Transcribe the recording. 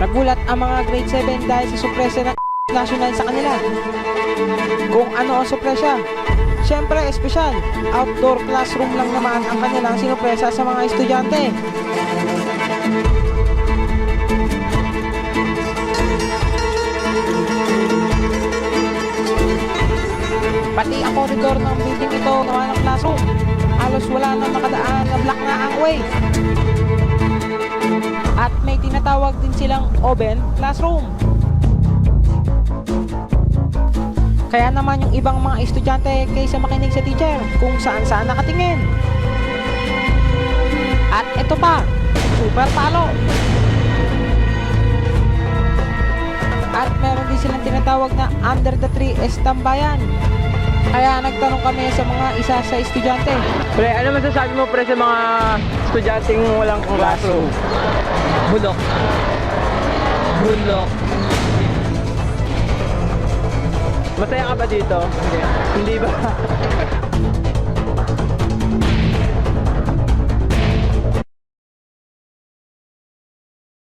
Nagulat ang mga grade 7 dahil sa sorpresa ng national sa kanila. Kung ano ang sorpresa? Siyempre, espesyal. Outdoor classroom lang naman ang kanilang sinupresa sa mga estudyante. Pati ang koridor ng building ito naman ng classroom. Halos wala nang makadaan na black na ang way. May tinatawag din silang oven classroom. Kaya naman yung ibang mga estudyante kaysa makinig sa teacher kung saan saan nakatingin. At ito pa, super palo. At meron din silang tinatawag na under the tree is tambayan. Kaya nagtanong kami sa mga isa sa estudyante. Pre, ano masasabi mo pre sa mga estudyanteng walang classroom? Bulok. Bulok. Masaya ka ba dito? Hindi ba?